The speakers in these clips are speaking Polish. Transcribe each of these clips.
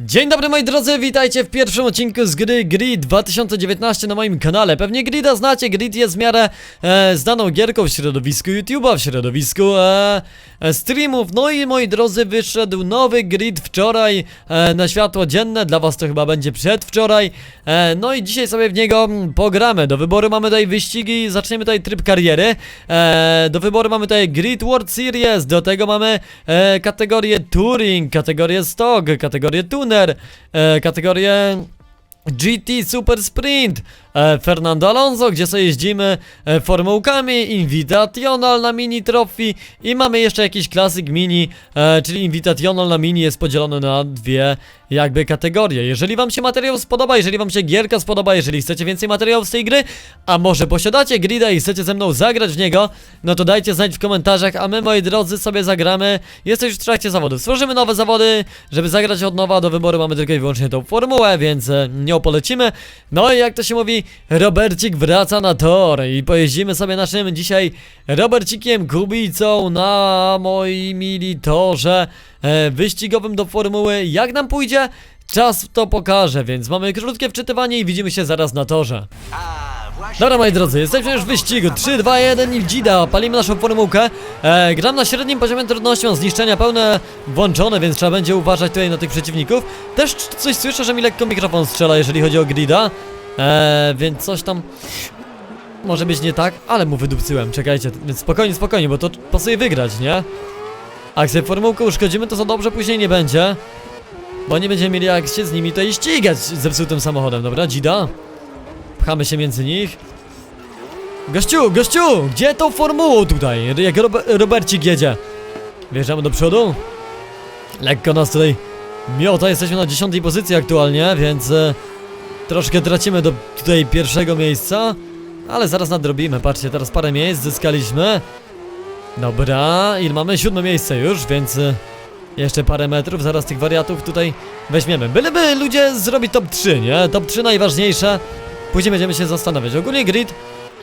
Dzień dobry moi drodzy, witajcie w pierwszym odcinku z gry Grid 2019 na moim kanale. Pewnie Grida znacie, Grid jest w miarę e, znaną gierką w środowisku YouTube'a, w środowisku e, e, streamów. No i moi drodzy, wyszedł nowy Grid wczoraj e, na światło dzienne, dla was to chyba będzie przedwczoraj. E, no i dzisiaj sobie w niego pogramy. Do wyboru mamy tutaj wyścigi, zaczniemy tutaj tryb kariery. E, do wyboru mamy tutaj Grid World Series, do tego mamy e, kategorię Touring, kategorię Stock, kategorię Tuner, kategorię GT Super Sprint, Fernando Alonso, gdzie sobie jeździmy e, formułkami, Invitational na mini trophy i mamy jeszcze jakiś klasyk mini, e, czyli Invitational na mini jest podzielony na dwie jakby kategorie. Jeżeli wam się materiał spodoba, jeżeli wam się gierka spodoba, jeżeli chcecie więcej materiałów z tej gry, a może posiadacie grida i chcecie ze mną zagrać w niego, no to dajcie znać w komentarzach, a my moi drodzy sobie zagramy, jesteś już w trakcie zawodów, stworzymy nowe zawody, żeby zagrać od nowa, do wyboru mamy tylko i wyłącznie tą formułę, więc e, nią polecimy. No i jak to się mówi, Robercik wraca na tor i pojeździmy sobie naszym dzisiaj Robercikiem Kubicą na moim mili torze e, wyścigowym do formuły. Jak nam pójdzie? Czas to pokaże, więc mamy krótkie wczytywanie i widzimy się zaraz na torze. Dobra moi drodzy, jesteśmy już w wyścigu 3, 2, 1 i Gida, palimy naszą formułkę e, Gram na średnim poziomie trudności, mam zniszczenia pełne włączone, więc trzeba będzie uważać tutaj na tych przeciwników Też coś słyszę, że mi lekko mikrofon strzela, jeżeli chodzi o Grida e, Więc coś tam może być nie tak, ale mu wydupcyłem, czekajcie, więc spokojnie, spokojnie, bo to pasuje wygrać, nie? A jak sobie formułkę uszkodzimy, to za dobrze później nie będzie Bo nie będziemy mieli jak się z nimi tutaj ścigać z zepsutym samochodem, dobra? Gida? Pchamy się między nich. Gościu, gościu! Gdzie tą formułą tutaj? Jak Rob Robercik jedzie? Wjeżdżamy do przodu. Lekko nas tutaj miota. Jesteśmy na 10 pozycji aktualnie, więc e, troszkę tracimy do tutaj pierwszego miejsca. Ale zaraz nadrobimy. Patrzcie, teraz parę miejsc zyskaliśmy. Dobra, i mamy siódme miejsce już, więc e, jeszcze parę metrów. Zaraz tych wariatów tutaj weźmiemy. Byleby ludzie zrobić top 3, nie? Top 3 najważniejsze. Później będziemy się zastanawiać. Ogólnie grid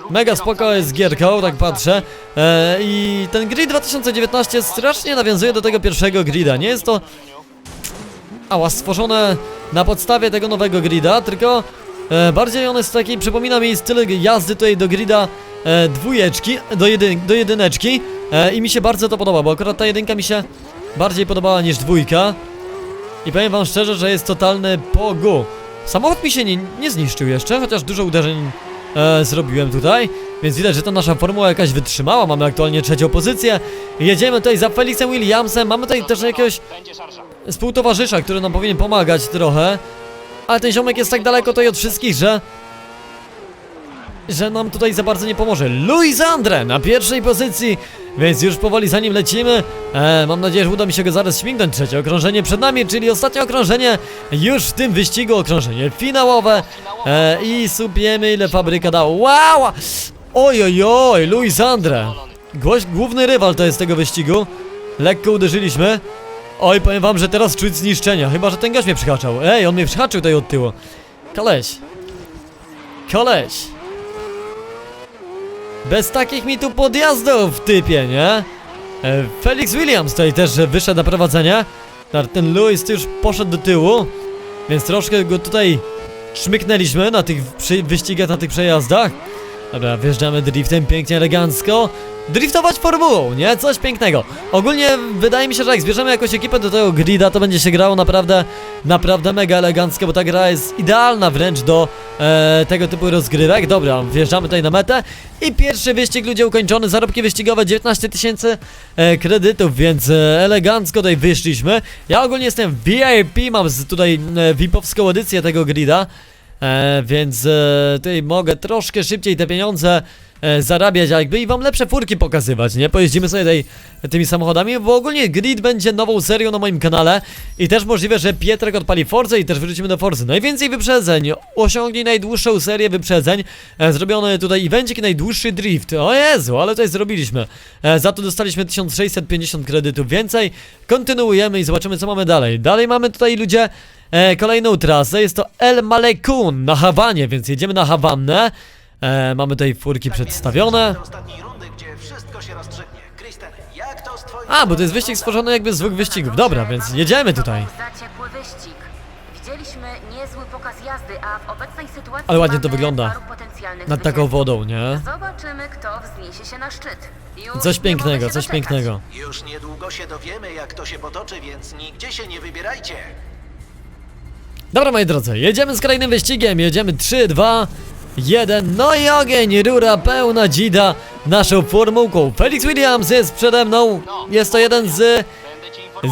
mega spoko jest gierką, tak patrzę. E, I ten grid 2019 strasznie nawiązuje do tego pierwszego grida. Nie jest to ała stworzone na podstawie tego nowego grida, tylko e, bardziej on jest taki, przypomina mi styl jazdy tutaj do grida e, dwójeczki, do, jedyn do jedyneczki e, i mi się bardzo to podoba, bo akurat ta jedynka mi się bardziej podobała niż dwójka. I powiem wam szczerze, że jest totalny pogu. Samochód mi się nie, nie zniszczył jeszcze, chociaż dużo uderzeń e, zrobiłem tutaj. Więc widać, że ta nasza formuła jakaś wytrzymała. Mamy aktualnie trzecią pozycję. Jedziemy tutaj za Felixem Williamsem. Mamy tutaj też jakiegoś współtowarzysza, który nam powinien pomagać trochę. Ale ten ziomek jest tak daleko tutaj od wszystkich, że... Że nam tutaj za bardzo nie pomoże. Luis Andre na pierwszej pozycji, więc już powoli za nim lecimy. E, mam nadzieję, że uda mi się go zaraz śmignąć. Trzecie okrążenie przed nami, czyli ostatnie okrążenie już w tym wyścigu, okrążenie finałowe. E, I supiemy ile fabryka dała. Wow! Oj, oj, Luis Andre. Główny rywal to jest tego wyścigu. Lekko uderzyliśmy. Oj, powiem wam, że teraz czuć zniszczenia. Chyba, że ten gość mnie przyhaczał. Ej, on mnie przyhaczył tutaj od tyłu. Koleś. Koleś. Bez takich mi tu podjazdów, typie, nie? E, Felix Williams tutaj też wyszedł na prowadzenie. Ten Louis już poszedł do tyłu, więc troszkę go tutaj szmyknęliśmy na tych wyścigach, na tych przejazdach. Dobra, wjeżdżamy driftem pięknie, elegancko. Driftować formułą, nie? Coś pięknego. Ogólnie wydaje mi się, że jak zbierzemy jakąś ekipę do tego grida, to będzie się grało naprawdę, naprawdę mega elegancko, bo ta gra jest idealna wręcz do e, tego typu rozgrywek. Dobra, wjeżdżamy tutaj na metę i pierwszy wyścig ludzie ukończony, zarobki wyścigowe 19 tysięcy e, kredytów, więc e, elegancko tutaj wyszliśmy. Ja ogólnie jestem VIP, mam tutaj e, VIP-owską edycję tego grida. E, więc e, tutaj mogę troszkę szybciej te pieniądze e, zarabiać, jakby i wam lepsze furki pokazywać, nie? Pojeździmy sobie tutaj tymi samochodami, bo ogólnie Grid będzie nową serią na moim kanale i też możliwe, że Pietrek odpali Forzę i też wrócimy do Forzy. Najwięcej wyprzedzeń, osiągnij najdłuższą serię wyprzedzeń, e, zrobiony tutaj evencik najdłuższy drift. O Jezu, ale tutaj zrobiliśmy. E, za to dostaliśmy 1650 kredytów więcej. Kontynuujemy i zobaczymy co mamy dalej. Dalej mamy tutaj ludzie E, kolejną trasę jest to El Malekun na Hawanie, więc jedziemy na Hawannę. E, mamy tutaj furki przedstawione. Do ostatniej rundy, gdzie wszystko się rozstrzygnie. Kristen, jak to z twoim... A, bo to jest wyścig stworzony jakby z dwóch wyścigów. Dobra, więc jedziemy tutaj. Za ciepły wyścig. Widzieliśmy niezły pokaz jazdy, a w obecnej sytuacji Ale ładnie to wygląda. Nad taką wodą, nie? Zobaczymy, kto wzniesie się na szczyt. Już Coś pięknego, coś doczekać. pięknego. Już niedługo się dowiemy, jak to się potoczy, więc nigdzie się nie wybierajcie. Dobra, moi drodzy, jedziemy z kolejnym wyścigiem. Jedziemy 3, 2, 1. No i ogień, rura pełna dzida naszą formułką. Felix Williams jest przede mną. Jest to jeden z.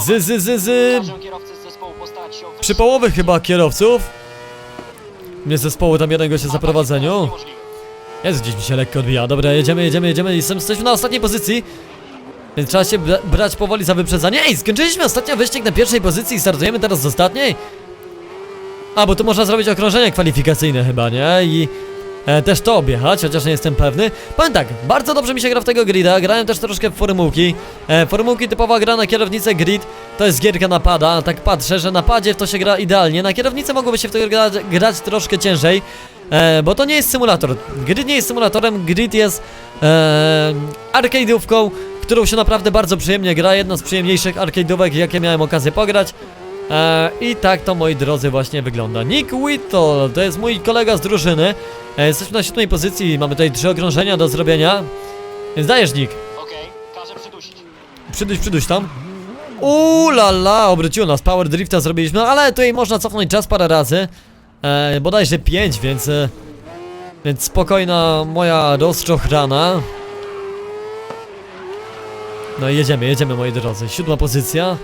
Z, z, z, z się przypołowych chyba kierowców. Nie zespołu, tam jeden gościa za prowadzeniu. Niemożliwe. Jest gdzieś mi się lekko odbija. Dobra, jedziemy, jedziemy, jedziemy. Jesteśmy na ostatniej pozycji. Więc trzeba się bra- brać powoli za wyprzedzanie. Ej, skończyliśmy ostatnio wyścig na pierwszej pozycji i startujemy teraz z ostatniej. A, bo tu można zrobić okrążenie kwalifikacyjne chyba, nie? I e, też to objechać, chociaż nie jestem pewny. Powiem tak, bardzo dobrze mi się gra w tego grida. Grałem też troszkę w formułki. E, formułki typowa gra na kierownicę grid. To jest gierka napada. Tak patrzę, że na padzie w to się gra idealnie. Na kierownicę mogłoby się w to grać, grać troszkę ciężej. E, bo to nie jest symulator. Grid nie jest symulatorem, grid jest e, arcade'ówką, którą się naprawdę bardzo przyjemnie gra. Jedna z przyjemniejszych arcade'ówek, jakie miałem okazję pograć. E, I tak to, moi drodzy, właśnie wygląda. Nick Whittle, to jest mój kolega z drużyny. E, jesteśmy na siódmej pozycji, mamy tutaj trzy okrążenia do zrobienia. Więc dajesz, Nick. Okej, każę przydusić. Przyduś, przyduś tam. Uuu, la, la, obróciło nas, power drifta zrobiliśmy, no, ale tutaj można cofnąć czas parę razy. E, bodajże 5, więc... E, więc spokojna moja rozczochrana. No i jedziemy, jedziemy moi drodzy. Siódma pozycja.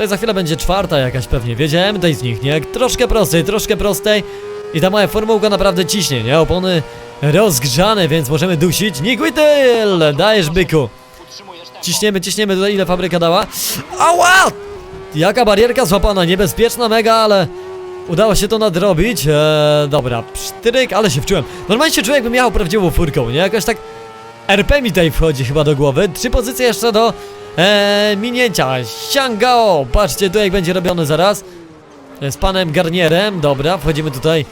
To za chwilę będzie czwarta jakaś pewnie. Wiedziałem tej z nich, nie? Troszkę prostej, troszkę prostej. I ta moja formułka naprawdę ciśnie, nie? Opony rozgrzane, więc możemy dusić. Nick! Dajesz byku. Ciśniemy, ciśniemy tutaj ile fabryka dała. Ała! Jaka barierka złapana, niebezpieczna mega, ale udało się to nadrobić. Eee, dobra, psztryk, ale się wczułem. Normalnie się czułem jakbym jechał prawdziwą furką, nie? Jakoś tak RP mi tutaj wchodzi chyba do głowy. Trzy pozycje jeszcze do eee, minięcia. Xiangao! Patrzcie, tu jak będzie robiony zaraz. E, Z panem Garnierem, dobra, wchodzimy tutaj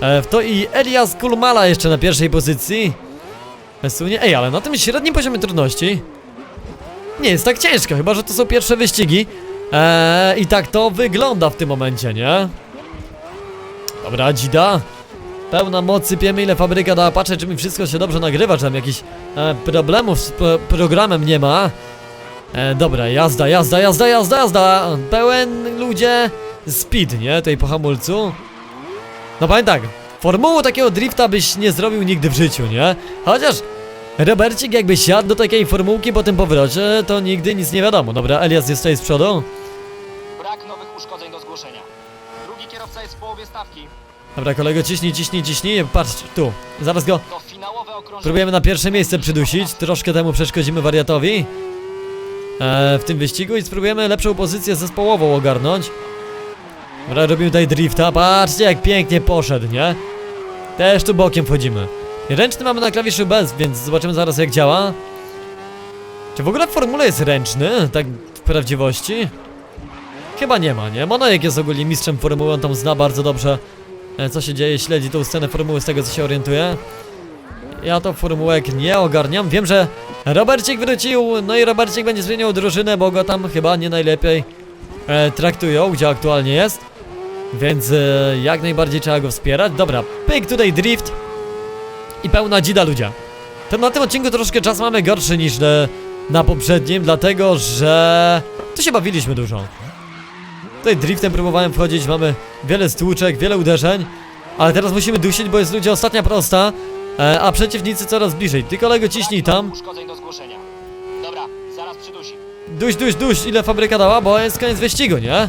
e, w to i Elias Kulmala jeszcze na pierwszej pozycji. Sunie. Ej, ale na tym średnim poziomie trudności nie jest tak ciężko, chyba że to są pierwsze wyścigi. I tak to wygląda w tym momencie, nie? Dobra, dzida. Pełna mocy, sypiemy ile fabryka dała. Patrzę, czy mi wszystko się dobrze nagrywa, czy tam jakichś e, problemów z programem nie ma. E, dobra, jazda, jazda, jazda, jazda, jazda. Pełen ludzie speed, nie? Tutaj po hamulcu. No tak, formułu takiego drifta byś nie zrobił nigdy w życiu, nie? Chociaż Robercik jakby siadł do takiej formułki po tym powrocie, to nigdy nic nie wiadomo. Dobra, Elias jest tutaj z przodu. Brak nowych uszkodzeń do zgłoszenia. Drugi kierowca jest w połowie stawki. Dobra, kolego, ciśnij, ciśnij, ciśnij. Patrz, tu. Zaraz go To finałowe okrążenie. próbujemy na pierwsze miejsce przydusić. Troszkę temu przeszkodzimy wariatowi. E, w tym wyścigu i spróbujemy lepszą pozycję zespołową ogarnąć. Dobra, robimy tutaj drifta. Patrzcie, jak pięknie poszedł, nie? Też tu bokiem wchodzimy. Ręczny mamy na klawiszu bez, więc zobaczymy zaraz jak działa. Czy w ogóle w formule jest ręczny, tak w prawdziwości? Chyba nie ma, nie? Monojek jest ogólnie mistrzem formuły, on tam zna bardzo dobrze e, co się dzieje, śledzi tą scenę formuły z tego co się orientuje. Ja to formułek nie ogarniam. Wiem, że Robercik wrócił, no i Robercik będzie zmieniał drużynę, bo go tam chyba nie najlepiej e, traktują, gdzie aktualnie jest. Więc e, jak najbardziej trzeba go wspierać. Dobra, pyk tutaj drift i pełna dzida ludzie. To na tym odcinku troszkę czas mamy gorszy niż e, na poprzednim, dlatego że tu się bawiliśmy dużo. Tutaj driftem próbowałem wchodzić, mamy wiele stłuczek, wiele uderzeń, ale teraz musimy dusić, bo jest ludzie ostatnia prosta, e, a przeciwnicy coraz bliżej. Ty kolego ciśnij tam. uszkodzeń do zgłoszenia. Dobra, zaraz przydusi. Duś, duś, duś, ile fabryka dała, bo jest koniec wyścigu, nie?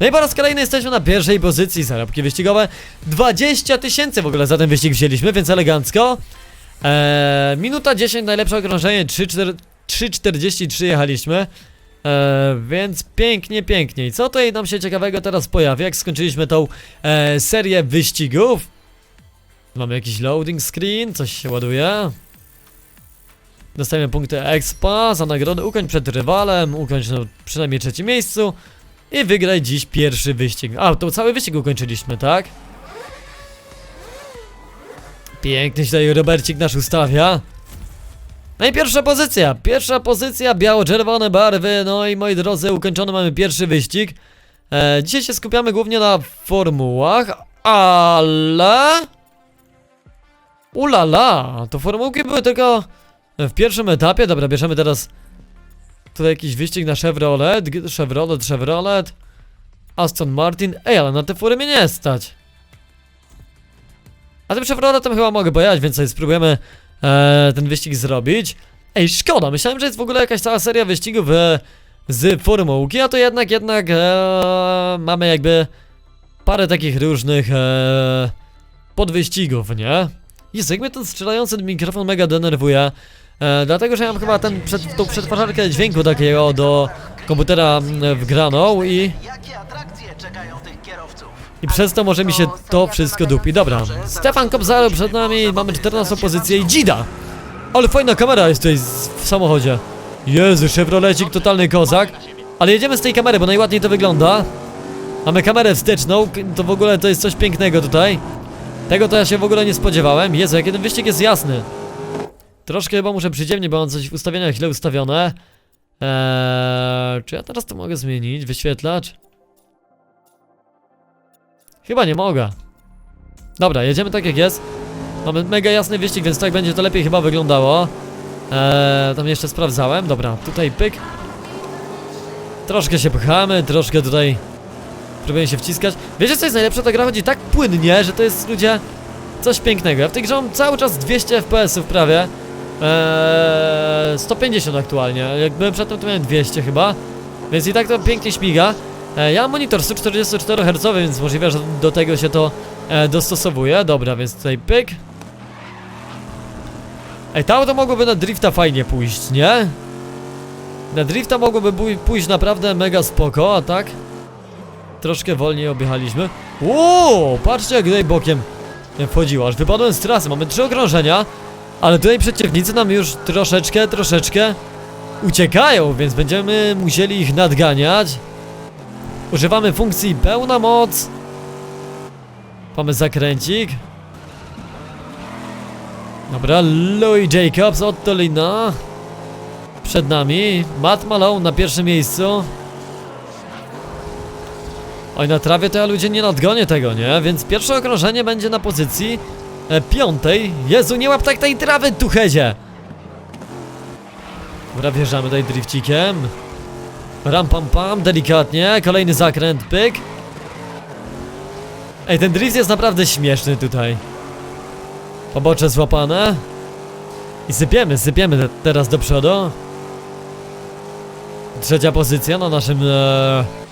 No i po raz kolejny jesteśmy na pierwszej pozycji, zarobki wyścigowe 20 tysięcy w ogóle za ten wyścig wzięliśmy, więc elegancko eee, Minuta 10, najlepsze okrążenie, 3,43 jechaliśmy eee, Więc pięknie, pięknie I co tutaj nam się ciekawego teraz pojawia, jak skończyliśmy tą e, serię wyścigów Mamy jakiś loading screen, coś się ładuje Dostajemy punkty expa za nagrodę, ukończ przed rywalem, ukończ na przynajmniej trzecim miejscu i wygraj dziś pierwszy wyścig. A, to cały wyścig ukończyliśmy, tak? Pięknie się tutaj Robercik nasz ustawia. No i pierwsza pozycja, pierwsza pozycja, biało-czerwone barwy, no i moi drodzy, ukończony mamy pierwszy wyścig. E, dzisiaj się skupiamy głównie na formułach, ale... Ulala, to formułki były tylko w pierwszym etapie. Dobra, bierzemy teraz tutaj jakiś wyścig na Chevrolet, Chevrolet, Chevrolet, Aston Martin. Ej, ale na te fury mnie nie stać. A tym Chevroletem chyba mogę pojechać, więc sobie spróbujemy e, ten wyścig zrobić. Ej, szkoda, myślałem, że jest w ogóle jakaś cała seria wyścigów e, z formułki, a to jednak, jednak e, mamy jakby parę takich różnych e, podwyścigów, nie? Jezu, jak mnie ten strzelający mikrofon mega denerwuje, e, dlatego, że ja mam chyba ten, przed, tą przetwarzarkę dźwięku takiego do komputera mm, wgraną i, i przez to może mi się to wszystko dupi. Dobra, Stefan Kobzaro przed nami, mamy 14 pozycję i Dzida! Ale fajna kamera jest tutaj w samochodzie. Jezu, Chevrolecik, totalny kozak. Ale jedziemy z tej kamery, bo najładniej to wygląda. Mamy kamerę wsteczną, to w ogóle to jest coś pięknego tutaj. Tego to ja się w ogóle nie spodziewałem. Jezu, jaki ten wyścig jest jasny. Troszkę chyba muszę przydziemnie, bo mam coś w ustawieniach źle ustawione. Eee, czy ja teraz to mogę zmienić? Wyświetlacz? Chyba nie mogę. Dobra, jedziemy tak jak jest. Mamy mega jasny wyścig, więc tak będzie to lepiej chyba wyglądało. Eee, tam jeszcze sprawdzałem. Dobra, tutaj pyk. Troszkę się pchamy, troszkę tutaj próbuję się wciskać. Wiecie co jest najlepsze? Ta gra chodzi tak płynnie, że to jest ludzie coś pięknego. Ja w tej grze mam cały czas 200 FPS-ów prawie. Eee, 150 aktualnie. Jak byłem przedtem to miałem 200 chyba. Więc i tak to pięknie śmiga. E, ja mam monitor 144 Hz, więc możliwe, że do tego się to e, dostosowuje. Dobra, więc tutaj pyk. Ej, to auto mogłoby na drifta fajnie pójść, nie? Na drifta mogłoby pójść naprawdę mega spoko, a tak? Troszkę wolniej objechaliśmy. Ło, patrzcie jak tutaj bokiem wchodziło. Aż wypadłem z trasy. Mamy trzy okrążenia, ale tutaj przeciwnicy nam już troszeczkę, troszeczkę uciekają, więc będziemy musieli ich nadganiać. Używamy funkcji pełna moc. Mamy zakręcik. Dobra, Louis Jacobs, Ottolina. Przed nami. Matt Malone na pierwszym miejscu. Oj, na trawie to ja ludzie nie nadgonię tego, nie? Więc pierwsze okrążenie będzie na pozycji e, piątej. Jezu, nie łap tak tej trawy, tuchedzie! Dobra, wjeżdżamy tutaj drifcikiem. Ram pam pam, delikatnie, kolejny zakręt, pyk. Ej, ten drift jest naprawdę śmieszny tutaj. Pobocze złapane. I sypiemy, sypiemy te, teraz do przodu. Trzecia pozycja na naszym e,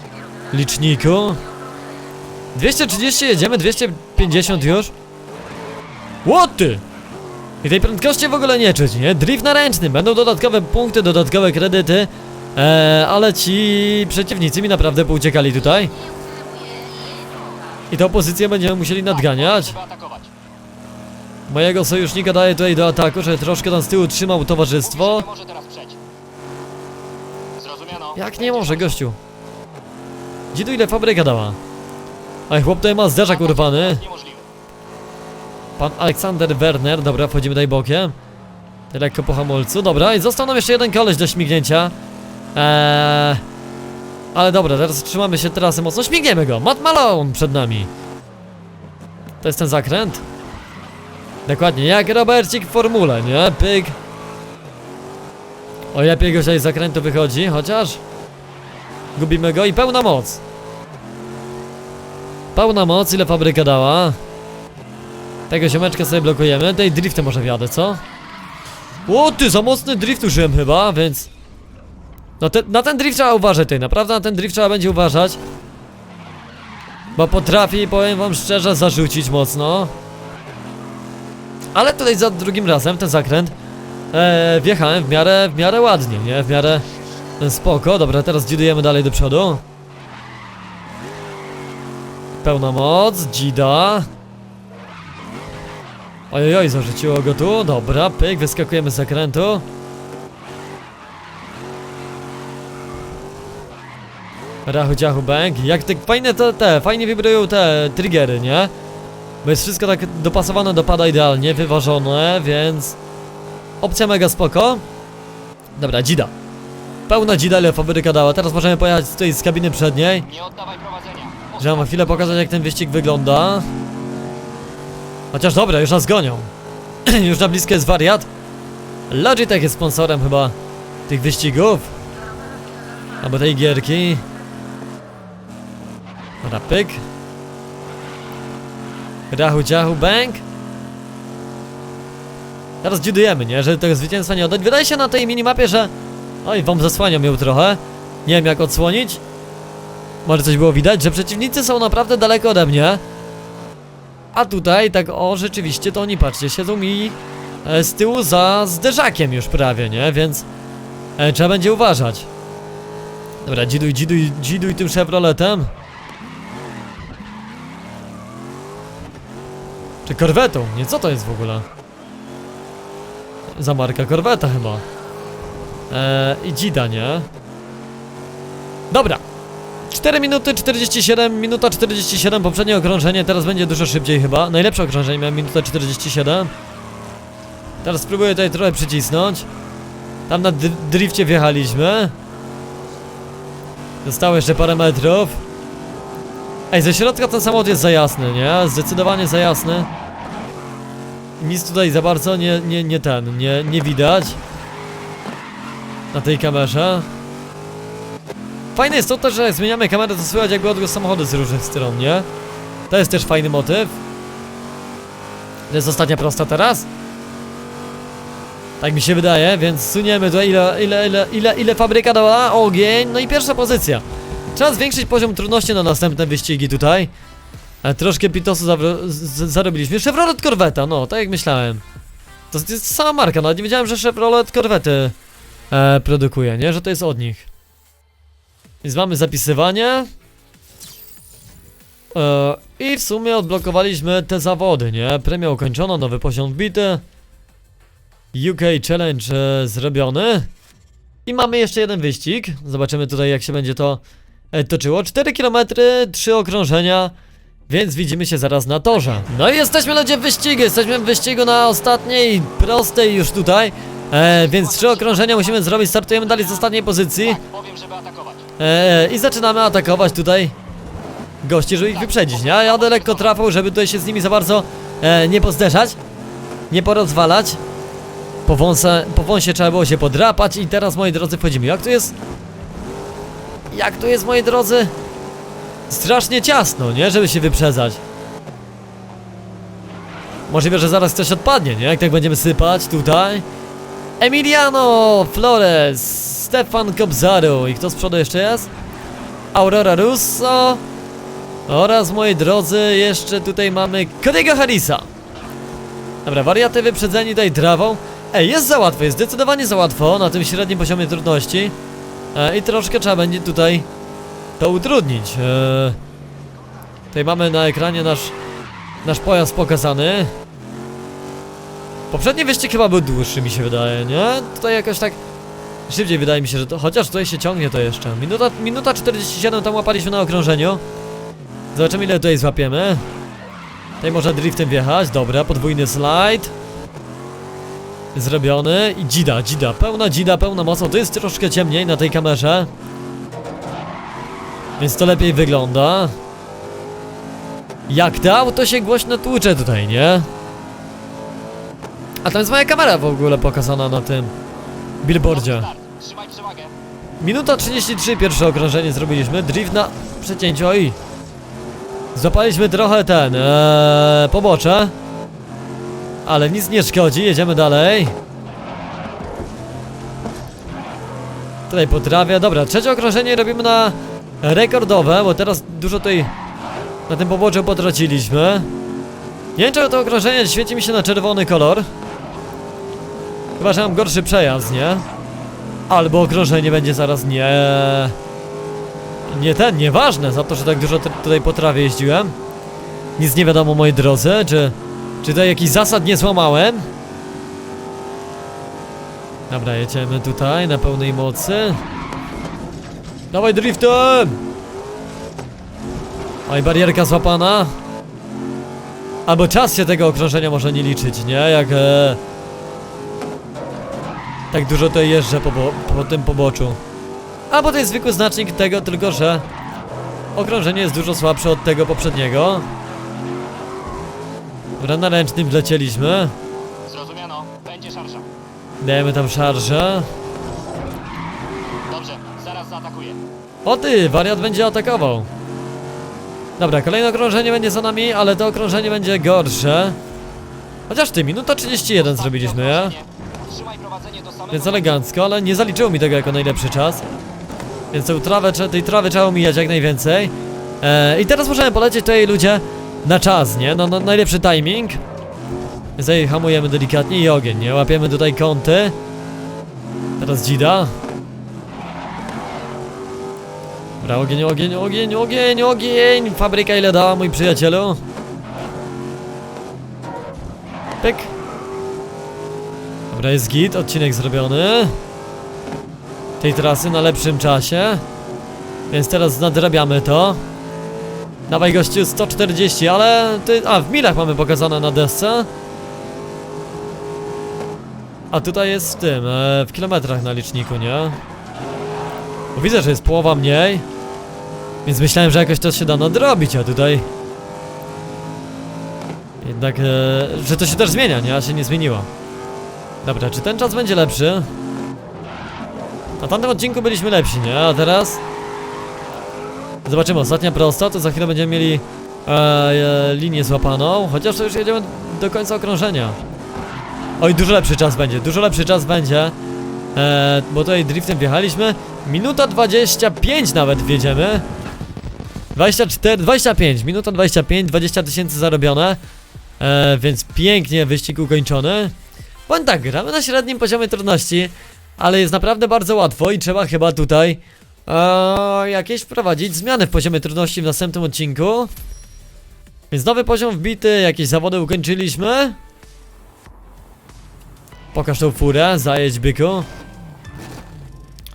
liczniku. 230 jedziemy, 250 już. Łoty! I tej prędkości w ogóle nie czuć, nie? Drift na ręcznym, będą dodatkowe punkty, dodatkowe kredyty. Eee, ale ci przeciwnicy mi naprawdę pouciekali tutaj. I tą pozycję będziemy musieli nadganiać. Mojego sojusznika daje tutaj do ataku, żeby troszkę tam z tyłu trzymał towarzystwo. Jak nie może, gościu? Gdzie tu ile fabryka dała? A chłop tutaj ma zderzak urwany. Pan Aleksander Werner, dobra, wchodzimy tutaj bokiem. Lekko po hamulcu, dobra, i został nam jeszcze jeden koleś do śmignięcia. Eee, ale dobra, teraz trzymamy się trasy mocno, śmigniemy go. Matt Malone przed nami. To jest ten zakręt? Dokładnie, jak Robercik w formule, nie? Pyk. O, lepiej go z zakrętu wychodzi, chociaż... Gubimy go i pełna moc. Pełna moc, ile fabryka dała? Tego ziomeczka sobie blokujemy. Tej driftem może wjadę, co? O, ty, za mocny drift użyłem chyba, więc... No te, na ten drift trzeba uważać, tej, naprawdę na ten drift trzeba będzie uważać. Bo potrafi, powiem wam szczerze, zarzucić mocno. Ale tutaj za drugim razem, ten zakręt, e, wjechałem w miarę, w miarę ładnie, nie? W miarę spoko. Dobra, teraz dzidujemy dalej do przodu. Pełna moc, dzida. Ojoj, zarzuciło go tu. Dobra, pyk, wyskakujemy z zakrętu. Rachu ciachu bang. Jak te fajne te, te, fajnie wibrują te triggery, nie? Bo jest wszystko tak dopasowane, dopada idealnie, wyważone, więc... Opcja mega spoko. Dobra, dzida. Pełna dzida, ile fabryka dała. Teraz możemy pojechać tutaj z kabiny przedniej. Nie oddawaj prowadzenia. Żeby wam chwilę pokazać jak ten wyścig wygląda. Chociaż dobra, już nas gonią. już na blisko jest wariat. Logitech jest sponsorem chyba tych wyścigów. Albo tej gierki. Dobra, pyk. Rachu ciachu bang. Teraz dziudujemy, nie? Żeby tego zwycięstwa nie oddać. Wydaje się na tej minimapie, że... Oj, wam zasłaniam ją trochę. Nie wiem jak odsłonić. Może coś było widać, że przeciwnicy są naprawdę daleko ode mnie. A tutaj, tak o, rzeczywiście to oni, patrzcie, siedzą mi e, z tyłu za zderzakiem już prawie, nie? Więc e, trzeba będzie uważać. Dobra, dziduj, dziduj, dziduj tym Chevroletem. Czy korwetą? Nie, co to jest w ogóle? Za marka korweta chyba. E, I dzida, nie? Dobra, 4 minuty 47, minuta 47, poprzednie okrążenie, teraz będzie dużo szybciej chyba. Najlepsze okrążenie miałem minutę 47. Teraz spróbuję tutaj trochę przycisnąć. Tam na dr- drifcie wjechaliśmy. Zostało jeszcze parę metrów. Ej, ze środka ten samochód jest za jasny, nie? Zdecydowanie za jasny. Nic tutaj za bardzo nie, nie, nie ten, nie, nie widać. Na tej kamerze. Fajne jest to też, że jak zmieniamy kamerę, to słychać jakby odgłos samochody z różnych stron, nie? To jest też fajny motyw. To jest ostatnia prosta teraz? Tak mi się wydaje, więc suniemy tutaj ile, ile, ile, ile, ile fabryka dała, ogień, no i pierwsza pozycja. Trzeba zwiększyć poziom trudności na następne wyścigi tutaj. E, troszkę pitosu zarobiliśmy. Chevrolet Corvetta, no, tak jak myślałem. To jest sama marka, nawet nie wiedziałem, że Chevrolet Corvette e, produkuje, nie? Że to jest od nich. Więc mamy zapisywanie. E, I w sumie odblokowaliśmy te zawody, nie? Premia ukończona, nowy poziom wbity. UK Challenge e, zrobiony. I mamy jeszcze jeden wyścig. Zobaczymy tutaj jak się będzie to e, toczyło. 4 km, 3 okrążenia. Więc widzimy się zaraz na torze. No i jesteśmy ludzie w wyścigu. Jesteśmy w wyścigu na ostatniej, prostej już tutaj. E, więc trzy okrążenia musimy zrobić. Startujemy dalej z ostatniej pozycji. Eee, I zaczynamy atakować tutaj gości, żeby ich wyprzedzić, nie? Ja jadę lekko trafą, żeby tutaj się z nimi za bardzo e, nie pozderzać, nie porozwalać. Po, wąsa, po wąsie trzeba było się podrapać i teraz, moi drodzy, wchodzimy. Jak tu jest... Jak tu jest, moi drodzy? Strasznie ciasno, nie? Żeby się wyprzedzać. Możliwe, że zaraz ktoś odpadnie, nie? Jak tak będziemy sypać tutaj. Emiliano Flores, Stefan Kobzaru i kto z przodu jeszcze jest? Aurora Russo oraz moi drodzy jeszcze tutaj mamy Cody'ego Harrisa. Dobra, wariaty wyprzedzeni tutaj trawą. Ej, jest za łatwo, jest zdecydowanie za łatwo na tym średnim poziomie trudności. E, I troszkę trzeba będzie tutaj to utrudnić. E, tutaj mamy na ekranie nasz, nasz pojazd pokazany. Poprzedni wyścig chyba był dłuższy mi się wydaje, nie? Tutaj jakoś tak szybciej wydaje mi się, że to... Chociaż tutaj się ciągnie to jeszcze. Minuta, minuta 47 tam łapaliśmy na okrążeniu. Zobaczymy ile tutaj złapiemy. Tutaj można driftem wjechać, dobra, podwójny slajd. Zrobiony i dzida, dzida, pełna dzida, pełna mocą. To jest troszkę ciemniej na tej kamerze. Więc to lepiej wygląda. Jak to auto się głośno tłucze tutaj, nie? A tam jest moja kamera w ogóle pokazana na tym billboardzie. Minuta 33, pierwsze okrążenie zrobiliśmy. Drift na przecięciu i Złapaliśmy trochę ten, ee, pobocze. Ale nic nie szkodzi, jedziemy dalej. Tutaj potrawia, dobra, trzecie okrążenie robimy na rekordowe, bo teraz dużo tutaj na tym poboczu potraciliśmy. Nie wiem to okrążenie świeci mi się na czerwony kolor. Chyba, że mam gorszy przejazd, nie? Albo okrążenie będzie zaraz nie... Nie ten, nieważne, za to, że tak dużo tutaj po trawie jeździłem. Nic nie wiadomo, moi drodzy, czy... Czy tutaj jakiś zasad nie złamałem? Dobra, jedziemy tutaj na pełnej mocy. Dawaj driftem! Oj, barierka złapana. Albo czas się tego okrążenia może nie liczyć, nie? Jak... E... Tak dużo tutaj jeżdżę po, po tym poboczu. Albo to jest zwykły znacznik tego, tylko że okrążenie jest dużo słabsze od tego poprzedniego. Dobra, na ręcznym wlecieliśmy. Zrozumiano. Będzie szarża. Dajemy tam szarżę. Dobrze, zaraz zaatakuję. O ty, wariat będzie atakował. Dobra, kolejne okrążenie będzie za nami, ale to okrążenie będzie gorsze. Chociaż ty, minuta 31 zrobiliśmy, ja? Więc elegancko, ale nie zaliczyło mi tego jako najlepszy czas. Więc trawę, tej trawy trzeba omijać jak najwięcej. E, I teraz możemy polecieć tutaj ludzie na czas, nie? No, no najlepszy timing. Więc hamujemy delikatnie i ogień, nie? Łapiemy tutaj kąty. Teraz dzida. Dobra, ogień, ogień, ogień, ogień, ogień! Fabryka ile dała, mój przyjacielu? Pyk. Dobra, jest git, odcinek zrobiony. Tej trasy na lepszym czasie. Więc teraz nadrabiamy to. Dawaj gościu 140, ale ty, a w milach mamy pokazane na desce. A tutaj jest w tym, e, w kilometrach na liczniku, nie? Bo widzę, że jest połowa mniej. Więc myślałem, że jakoś to się da nadrobić, a tutaj... Jednak, e, że to się też zmienia, nie? A się nie zmieniło. Dobra, czy ten czas będzie lepszy? Na tamtym odcinku byliśmy lepsi, nie? A teraz? Zobaczymy, ostatnia prosta, to za chwilę będziemy mieli e, e, linię złapaną, chociaż to już jedziemy do końca okrążenia. Oj, dużo lepszy czas będzie, dużo lepszy czas będzie. E, bo tutaj driftem wjechaliśmy. Minuta 25 nawet wjedziemy. 24, 25, minuta 25, 20 tysięcy zarobione. E, więc pięknie wyścig ukończony. Powiem tak, gramy na średnim poziomie trudności, ale jest naprawdę bardzo łatwo i trzeba chyba tutaj e, jakieś wprowadzić zmiany w poziomie trudności w następnym odcinku. Więc nowy poziom wbity, jakieś zawody ukończyliśmy. Pokaż tą furę, zajedź byku.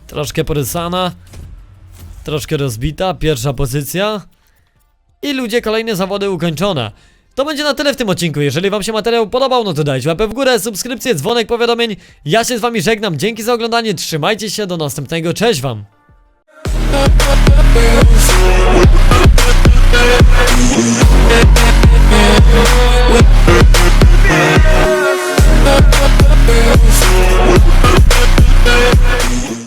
Troszkę porysana. Troszkę rozbita, pierwsza pozycja. I ludzie, kolejne zawody ukończone. To będzie na tyle w tym odcinku. Jeżeli wam się materiał podobał, no to dajcie łapę w górę, subskrypcję, dzwonek, powiadomień. Ja się z wami żegnam, dzięki za oglądanie, trzymajcie się, do następnego, cześć wam! Yeah.